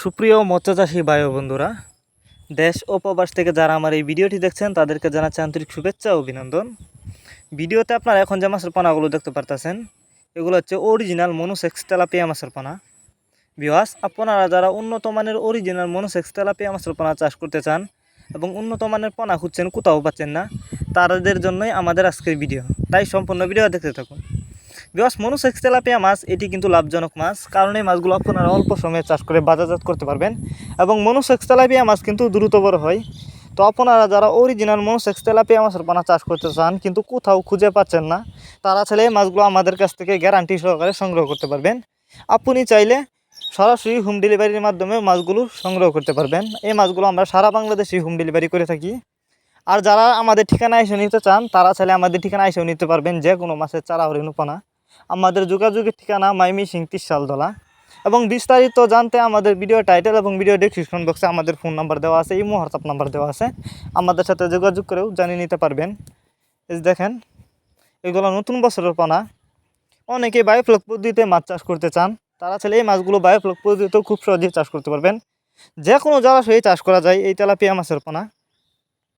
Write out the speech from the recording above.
সুপ্রিয় মৎস্যচাষী ও বন্ধুরা, দেশ ও প্রবাস থেকে যারা আমার এই ভিডিওটি দেখছেন, তাদেরকে জানাচ্ছি আন্তরিক শুভেচ্ছা ও অভিনন্দন। ভিডিওতে আপনারা এখন যে মাছের পোনাগুলো দেখতে পারতেছেন, এগুলো হচ্ছে অরিজিনাল মনোসেক্স তেলাপিয়া মাছের পোনা। বিহাস আপনারা যারা উন্নত মানের অরিজিনাল মনোসেক্স তেলাপিয়া মাছের পোনা চাষ করতে চান এবং উন্নত মানের পোনা খুঁজছেন, কোথাও পাচ্ছেন না, তাদের জন্যই আমাদের আজকের ভিডিও। তাই সম্পূর্ণ ভিডিও দেখতে থাকুন। বিকজ মনোসেক্স তেলাপিয়া মাছ, এটি কিন্তু লাভজনক মাছ, কারণ এই মাছগুলো আপনারা অল্প সময়ে চাষ করে বাজারজাত করতে পারবেন। এবং মনোসেক্স তেলাপিয়া মাছ কিন্তু দ্রুত বড় হয়। তো আপনারা যারা অরিজিনাল মনোসেক্স তেলাপিয়া মাছের পানা চাষ করতে চান, কিন্তু কোথাও খুঁজে পাচ্ছেন না, তারা চাইলে এই মাছগুলো আমাদের কাছ থেকে গ্যারান্টি সহকারে সংগ্রহ করতে পারবেন। আপনি চাইলে সরাসরি হোম ডেলিভারির মাধ্যমে মাছগুলো সংগ্রহ করতে পারবেন। এই মাছগুলো আমরা সারা বাংলাদেশে হোম ডেলিভারি করে থাকি। আর যারা আমাদের ঠিকানা এসে নিতে চান, তারা চাইলে আমাদের ঠিকানা এসেও নিতে পারবেন যে কোনো মাছের চারা হরিণুপানা আমাদের যোগাযোগের ঠিকানা মাইমি সিং তিরশালদলা এবং বিস্তারিত জানতে আমাদের ভিডিও টাইটেল এবং ভিডিও ডেসক্রিপশন বক্সে আমাদের ফোন নাম্বার দেওয়া আছে ইমো হোয়াটসঅ্যাপ নাম্বার দেওয়া আছে। আমাদের সাথে যোগাযোগ করেও জানিয়ে নিতে পারবেন। এই দেখেন, এগুলো নতুন বছরের পানা। অনেকে বায়োফ্লক পদ্ধতিতে মাছ চাষ করতে চান। তারা চাইলে এই মাছগুলো বায়োফ্লক পদ্ধতিতেও খুব সহজেই চাষ করতে পারবেন। যে কোনো জলাশয়ে চাষ করা যায়, এই তেলাপিয়া মাছের পোনা।